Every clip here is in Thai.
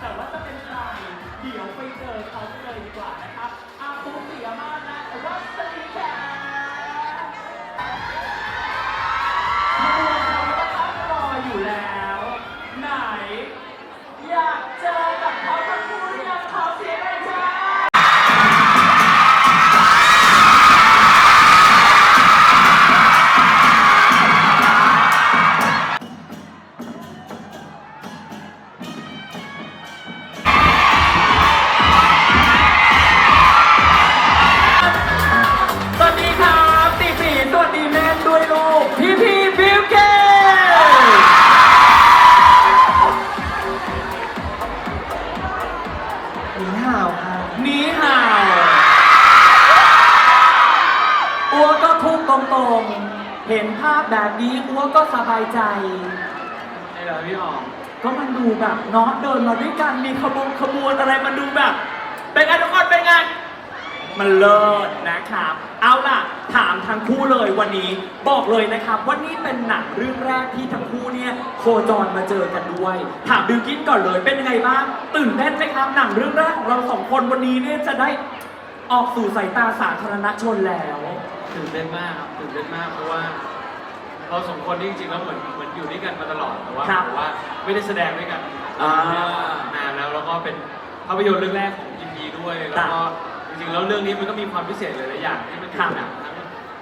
แต่ว่าจะเป็นใครเดี๋ยวไปเจอเขาเลยดีกว่านะครับอาปูเสียมากนะรัส หนีห่าวค่ะนีห่าวอัวก็ทุกตรงตรงๆ เห็นภาพแบบนี้อัวก็สบายใจนี่เหรอพี่หอมก็มันดูแบบเนาะเดินมาด้วยกันมีขบวนขบวนอะไรมันดูแบบ เป็นไงทุกคนเป็นไง มันเลิศนะครับ เอาล่ะ ถามทั้งคู่เลยวันนี้บอกเลยนะครับว่านี่เป็นหนังเรื่องแรกที่ทั้งคู่เนี่ยโคจรมาเจอกันด้วย ถามบิวกินก่อนเลยเป็นยังไงบ้างตื่นเต้นไหมครับหนังเรื่องแรกของเราสองคนวันนี้เนี่ยจะได้ออกสู่สายตาสาธารณชนแล้วตื่นเต้นมากครับตื่นเต้นมากเพราะว่า เราสองคนนี่จริงๆแล้วเหมือนเหมือนอยู่ด้วยกันมาตลอดแต่ว่าครับแต่ว่าไม่ได้แสดงด้วยกันอ่านานแล้วแล้วก็เป็นภาพยนตร์เรื่องแรกของยินดีด้วยแล้วก็จ ริงๆแล้วเรื่องนี้มันก็มีความพิเศษหลายๆอย่างที่มันอยู่ในหนังทั้ง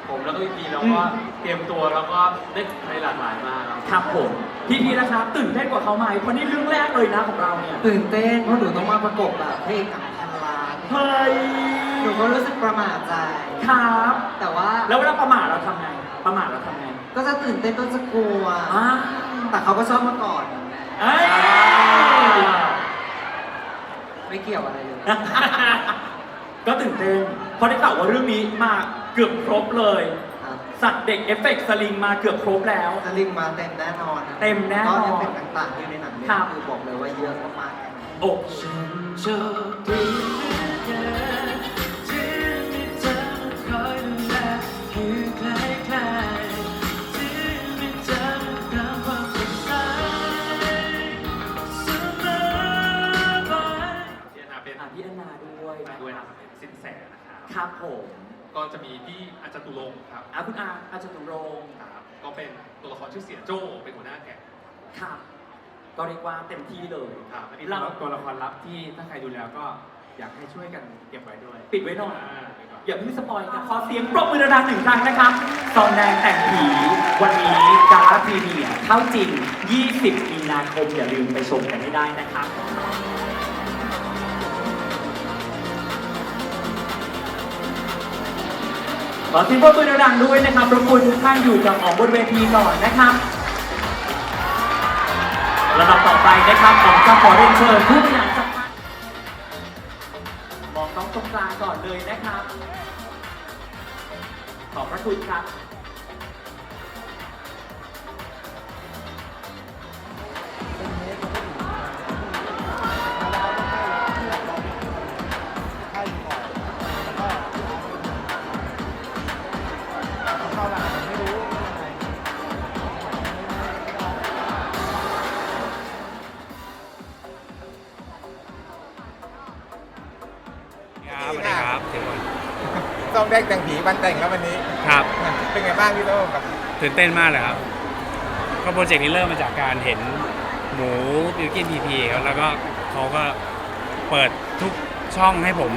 ผมแล้วก็พีแล้วก็เตรียมตัวแล้วก็ได้ในหลากหลายมากครับครับผมพี่พีนะครับตื่นเต้นกว่าเขาไหมเพราะนี่เรื่องแรกเลยนะของเราเนี่ยตื่นเต้นเพราะหนูต้องมาประกบแบบเพลงกับพันล้านเฮ้ยหนูก็รู้สึกประหม่าใจ ครับ แต่ว่าแล้วเวลาประมาทเราทำไงประมาทเราทำไงก็จะตื่นเต้นก็จะกลัวอ่าแต่เขาก็ชอบมาก่อน เอ้ย ไม่เกี่ยวอะไรเลย ก็ตื่นเต้นเพราะได้ข่าวว่าเรื่องนี้มาเกือบครบเลย ครับสัตว์เด็กเอฟเฟกต์สลิงมาเกือบครบแล้ว สลิงมาเต็มแน่นอนนะเต็มแน่นอนก็ยังเป็นต่างๆที่ในหนังเนี่ยครับ คือบอกเลยว่าเยอะมากๆโอ้ฉั ผมก็จะมีพี่อาจารย์ตุรงค์ครับอาคุณอาอาจารย์ตุรงค์ครับ ก็เป็นตัวละครชื่อเสียโจ้เป็นหัวหน้าแก๊ง ครับ ก็เรียกว่าเต็มที่เลยครับ อันนี้เราเราตัวละครลับที่ถ้าใครดูแล้วก็อยากให้ช่วยกันเก็บไว้ด้วยปิดไว้หน่อยอ่าอย่าเพิ่งสปอยกันขอเสียงปรบมือดังๆหนึ่งครั้งนะครับซองแดงแต่งผี วันนี้กาลาพรีเมียร์เข้าจริง 20 มีนาคมอย่าลืมไปชมกันให้ได้นะครับ ขอเสิบปรบมือดังๆด้วยนะครับรบกวนทุกท่านอยู่กับของบนเวทีก่อนนะครับลำดับต่อไปนะครับผมจะขอเรียนเชิญผู้บริหารจากบ้านมองต้องตรงกลางก่อนเลยนะครับ ขอบพระคุณครับ ต้องแดงแต่งผีวันแต่งแล้ววันนี้ ครับ เป็นไงบ้างพี่โต้งกับตื่นเต้นมากเลยครับก็โปรเจกต์นี้เริ่มมาจากการเห็นหมูบิวกินพีพีครับแล้วก็เขาก็เปิดทุกช่องให้ผม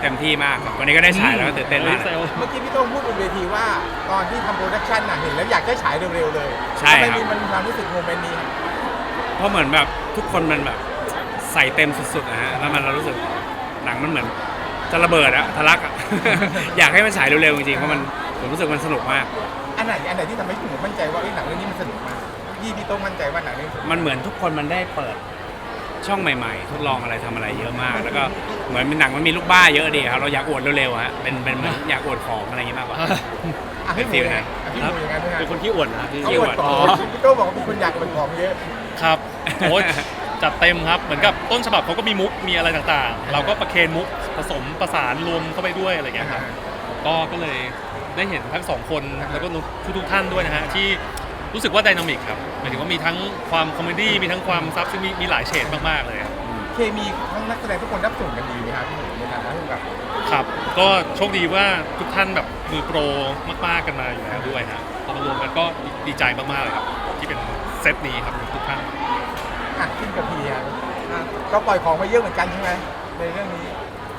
เต็มที่มากครับวันนี้ก็ได้ฉายแล้วก็ตื่นเต้นมาก เมื่อกี้พี่โต้งพูดบนเวทีว่าตอนที่ทำโปรดักชันน่ะเห็นแล้วอยากให้ฉายเร็วๆเลยใช่ครับ ทำไมมันมีความรู้สึกโมเมนต์นี้ เพราะเหมือนแบบทุกคนมันแบบใส่เต็มสุดๆนะฮะแล้วมันเรารู้สึกหนังมันเหมือน จะระเบิดอะทะลักอะ อยากให้มันฉายเร็วๆจริงๆเพราะมันผมรู้สึกมันสนุกมาก อันไหนอันไหนที่ทำให้พี่หมูมั่นใจว่าเอ้ยหนังเรื่องนี้มันสนุกมากพี่พี่โต้งมั่นใจว่าหนังเรื่องนี้มันเหมือนทุกคนมันได้เปิดช่องใหม่ๆ ทดลองอะไรทำอะไรเยอะมาก แล้วก็เหมือนเป็นหนังมันมีลูกบ้าเยอะดีครับเราอยากอวดเร็วๆฮะเป็นเป็นเหมือนอยากอวดของอะไรอย่างงี้มากกว่า อะพี่หมูเป็นฟิลยังไงนะอะพี่หมูยังไงด้วยเป็นคนที่อวดนะพี่ เขาขี้ออววดดของพี่โต้งบอกว่าเป็นคนอยากอวดของเยอะ ครับ โอ้ย จัดเต็มครับ เหมือนกับต้นฉบับเขาก็มีมุกมีอะไรต่างๆ เราก็ประเคนมุกผสมประสานรวมเข้าไปด้วยอะไรอย่างเงี้ยครับก็ก็เลยได้เห็นทั้งสองคนแล้วก็ทุกทุกๆท่านด้วยนะฮะที่รู้สึกว่าไดนามิกครับหมายถึงว่ามีทั้งความคอมเมดี้มีทั้งความซับซึ่งมีมีหลายเฉดมากๆเลยครับเคมีทั้งนักแสดงทุกคนรับส่งกันดีไหมครับพี่หมูในฐานะผู้กำกับครับก็โชคดีว่าทุกท่านแบบมือโปรมากๆกันมาอยู่แล้วด้วยฮะพอมารวมกันก็ดีใจมากๆเลยครับที่เป็นเซตนี้ครับทุกท่าน อะขึ้นกับพี่ครับก็ปล่อยของมาเยอะเหมือนกันใช่ไหมในเรื่องนี้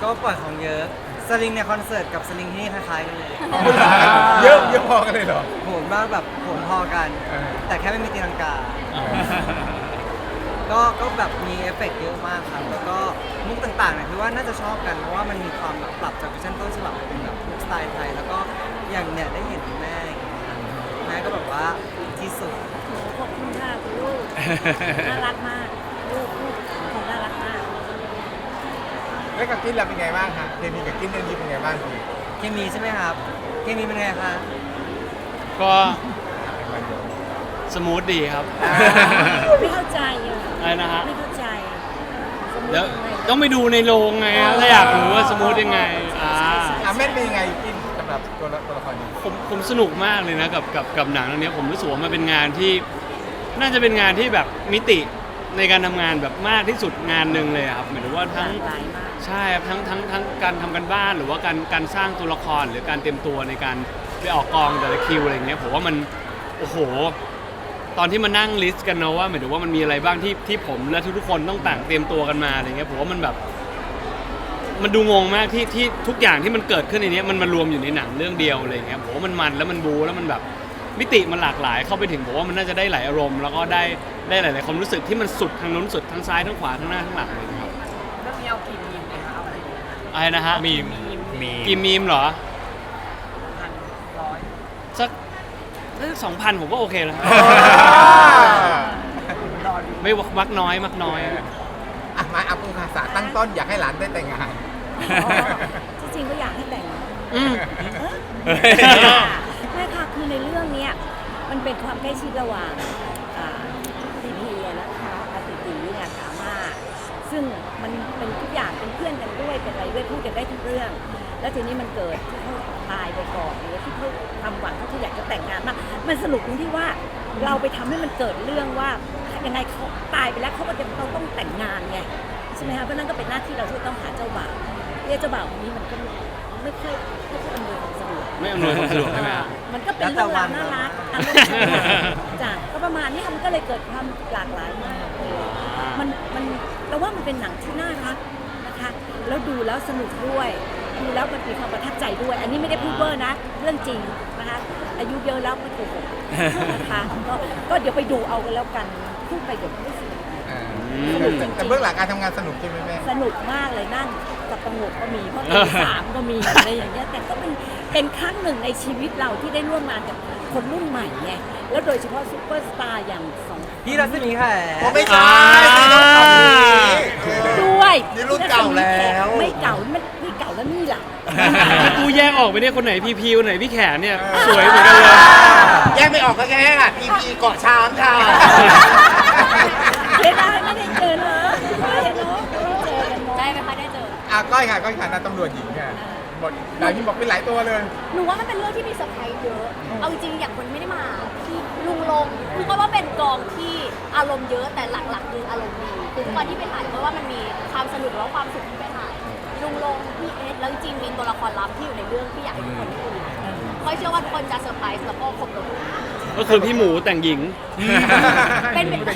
ก็ปล่อยของเยอะ สลิงในคอนเสิร์ตกับสลิงที่นี่คล้ายๆกันเลยเยอะเยอะพอกันเลยเหรอโหนมากแบบโหนพอกันเออแต่แค่ไม่มีตีลังกา ก็ก็แบบมีเอฟเฟกต์เยอะมากครับ แล้วก็มุกต่างๆเนี่ยคือว่าน่าจะชอบกันเพราะว่ามันมีความแบบปรับจากเวอร์ชันต้นฉบับมาเป็นแบบมุกสไตล์ไทย แล้วก็อย่างเนี่ยได้เห็นแม่อย่างเงี้ยครับแม่ก็แบบว่า ที่สุดขอบคุณค่ะคุณลูก น่ารักมากลูกลูกของคุณน่ารักมาก แล้วกับกินเราเป็นไงบ้างคะเคมีกับกินเรื่องนี้เป็นไงบ้างพี่เคมีใช่ไหมครับ เคมีเป็นไงคะ ก็สมูทดีครับไม่เข้าใจอะอะไรนะฮะไม่เข้าใจสมมุติเดี๋ยวยังไง ต้องไปดูในโรงไงฮะถ้าอยากรู้ว่าสมูทยังไงอ่า อะแม่นเป็นยังไงกิน สำหรับตัวละตัวละครนี้ผมผมสนุกมากเลยนะกับกับกับหนังเรื่องนี้ผมรู้สึกว่ามันเป็นงานที่ น่าจะเป็นงานที่แบบมิติในการทำงานแบบมากที่สุดงานหนึ่งเลยอะครับหมายถึงว่าหทั้ลาง กหลายมาก ใช่ครับทั้งทั้งทั้งการทำกันบ้านหรือว่าการการสร้างตัวละครหรือการเตรียมตัวในการไปออกกองแต่ละคิวอะไรอย่างเงี้ยผมว่ามันโอ้โห ตอนที่มานั่งลิสต์กันเนาะว่าหมายถึงว่ามันมีอะไรบ้างที่ที่ผมและทุกๆคนต้องต่างเตรียมตัวกันมาอะไรเงี้ยผมว่ามันแบบ มันดูงงมากที่ที่ทุกอย่างที่มันเกิดขึ้นในเนี้ยมันมารวมอยู่ในหนังเรื่องเดียวอะไรเงี้ยผมว่ามันมันแล้วมันบูแล้วมันแบบมิติมันหลากหลายเข้าไปถึงผมว่ามันน่าจะได้หลายอารมณ์แล้วก็ได้ได้หลายๆความรู้สึกที่มันสุดทางนู้นสุดทั้งซ้ายทั้งขวาทั้งหน้าทั้งหลังเลยครับเรื่องนี้เอากี่มีมเลยครับเอาอะไรอะไรนะฮะมีมมีกี่มีมเหรอพันร้อยสักสองพันผมก็โอเคแล้วไม่มักน้อยมักน้อย อะมาเอาภาษาตั้งต้นอยากให้หลานได้แต่งงาน จริงก็อยากให้แต่งอืม เอ้ย ไม่ค่ะคือในเรื่องเนี้ยมันเป็นความใกล้ชิดระหว่างพีพีนะคะอาติตีเนี่ยสามารถซึ่งมันเป็นทุกอย่างเป็นเพื่อนกันด้วยเป็นอะไรด้วยพูดกันได้ทุกเรื่อง แล้วทีนี้มันเกิดที่เขาตายไปก่อนหรือที่เขาทำหวังเขาอยากจะแต่งงานมากมันสนุกตรงที่ว่าเราไปทำให้มันเกิดเรื่องว่ายังไงเขาตายไปแล้วเขาก็จะเราต้องแต่งงานไง ใช่ไหมคะเพราะนั่นก็เป็นหน้าที่เราที่ต้องหาเจ้าบ่าว เรียกเจ้าบ่าวคนนี้มันก็ไม่ค่อยไม่ค่อยอำนวยความสะดวก ไม่อำนวยความสะดวกใช่ไหมครับมันก็เป็นเรื่องราวน่ารักอารมณ์จ้ะก็ประมาณนี้ค่ะมันก็เลยเกิดความหลากหลายมากเลยมันมันเราว่ามันเป็นหนังที่น่ารักนะคะ แล้วดูแล้วสนุกด้วยดูแล้วมันมีความประทับใจด้วย อันนี้ไม่ได้พูดเวอร์นะ เรื่องจริงนะคะ อายุเยอะแล้วไม่โกหกนะคะก็ก็เดี๋ยวไปดูเอากันแล้วกันพูดไปเดี๋ยวไม่สนุกอ่าสนุกจริงแต่เบื้องหลังการทำงานสนุกใช่ไหมแม่ๆสนุกมากเลยนั่ง กับประงกก็มีเพราะตีสามก็มีอะไรอย่างเงี้ยแต่ก็เป็นเป็นครั้งหนึ่งในชีวิตเราที่ได้ร่วมงานกับคนรุ่นใหม่ไงแล้วโดยเฉพาะซูเปอร์สตาร์อย่างสองพี่รัศมีแขผมไม่ใช่ไม่ต้องทำนี้เออ ด้วยนี่รุ่นเก่าแล้ว ไม่เก่ามันไม่เก่าแล้วนี่ล่ะนี่กูแยกออกไปเนี่ยคนไหนพีพีคนไหนพี่แขนเนี่ยสวยเหมือนกันเลย แยกไม่ออกก็แค่ค่ะ EP เกาะช้างค่ะ เสียดาย ออะก้อยค่ะก้อยค่ะนายตำรวจหญิงค่ะบทหลายที่บอกเป็นหลายตัวเลย หนูว่ามันเป็นเรื่องที่มีเซอร์ไพรส์เยอะ เอาจริงๆอย่างคนไม่ได้มาที่ลุงลงคือก็ว่าเป็นกองที่อารมณ์เยอะแต่หลักๆคืออารมณ์ดีคือทุกวันที่ไปถ่ายเพราะว่ามันมีความสนุกแล้วความสุขที่ไปถ่ายลุงลงพี่เอสแล้วจริงๆมีตัวละครลับที่อยู่ในเรื่องที่อยากให้ทุกคนได้ดูค่อยเชื่อว่าทุกคนจะเซอร์ไพรส์แล้วก็ครบรถก็คือพี่หมูแต่งหญิง เป็นไปไ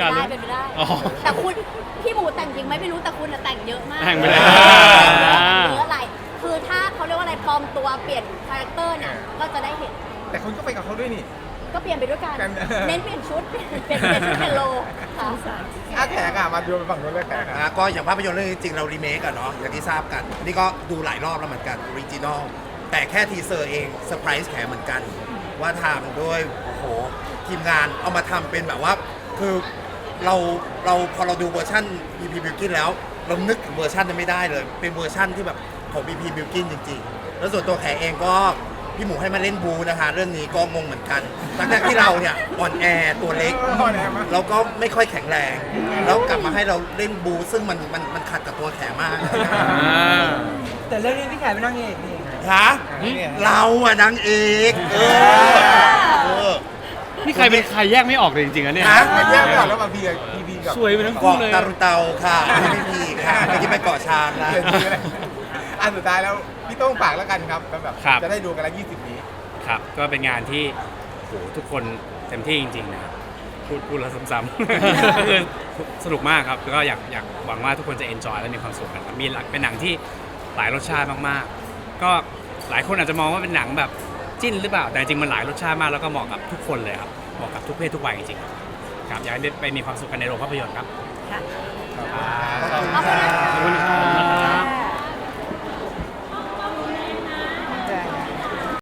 ด้เป็นไปได้เป็นไปได้อ๋อแต่คุณพี่หมูแต่งจริงไหมไม่รู้แต่คุณน่ะแต่งเยอะมากแต่งไปแล้วเยอะอะไร คือถ้าเขาเรียกว่าอะไรปลอมตัวเปลี่ยนคาแรคเตอร์เนี่ยก็จะได้เห็น แต่คุณก็ไปกับเขาด้วยนี่ ก็เปลี่ยนไปด้วยกัน กันเน้นเปลี่ยนชุด เปลี่ยนเปลี่ยนเปลี่ยนชุดเป็นโลค่ะอาแขกอะมาดูไปฝั่งนู้นเลยแขกอะอะก็อย่างภาพยนตร์เรื่องนี้จริงเรารีเมคกันเนาะอย่างที่ทราบกัน นี่ก็ดูหลายรอบแล้วเหมือนกันออริจินอลแต่แค่ทีเซอร์เองเซอร์ไพรส์แขเหมือนกัน ว่าทำด้วยโอ้โห ทีมงานเอามาทำเป็นแบบว่า คือ เราเราพอเราดูเวอร์ชัน BP b i l k i n แล้ว เรานึกถึงเวอร์ชันนั้นไม่ได้เลย เป็นเวอร์ชันที่แบบของ BP b i l k i n จริงๆ แล้วส่วนตัวแขเองก็พี่หมูให้มาเล่นบูนะคะเรื่องนี้ก็งงเหมือนกันทั้งๆที่เราเนี่ยอ่อนแอตัวเล็กอ่อนแอมากเราก็ไม่ค่อยแข็งแรง แล้วกลับมาให้เราเล่นบู ซึ่งมันมันมันขัดกับตัวแขมากแต่เรื่องนี้พี่แขเป็นนางเอกนี่ฮะเราอะนางเอกเออเออ นี่ใครเป็นใครแยกไม่ออกเลยจริงๆอะเนี่ยฮะไม่แยกก่อนแล้วมาพีพีพีกับสวยไปทั้งคู่เกาะเลย ตารุเตาค่ะไม่มีค่ะเมื่อกี้ไปเกาะช้างนะเปลี่ยนชื่อเลยอันสุดท้ายแล้วพี่โต้องฝากแล้วกันครับแบบครับ จะได้ดูกันแล้ว20 นี้ครับ ก็เป็นงานที่โหทุกคนเต็มที่จริงๆนะครับพูดพูดแล้วซ้ำๆ ก็คือสนุกมากครับแล้วก็อยากอยากหวังว่าทุกคนจะเอนจอยและมีความสุขกันครับมีหลักเป็นหนังที่หลายรสชาติมากๆ ก็หลายคนอาจจะมองว่าเป็นหนังแบบ จิ้นหรือเปล่า แต่จริงๆมันหลายรสชาติมากแล้วก็เหมาะกับทุกคนเลยครับเหมาะกับทุกเพศทุกวัยจริงๆครับอยากให้ได้ไปมีความสุขกันในโรงภาพยนตร์ครับ ค่ะ ขอบคุณนะคะขอบคุณครับ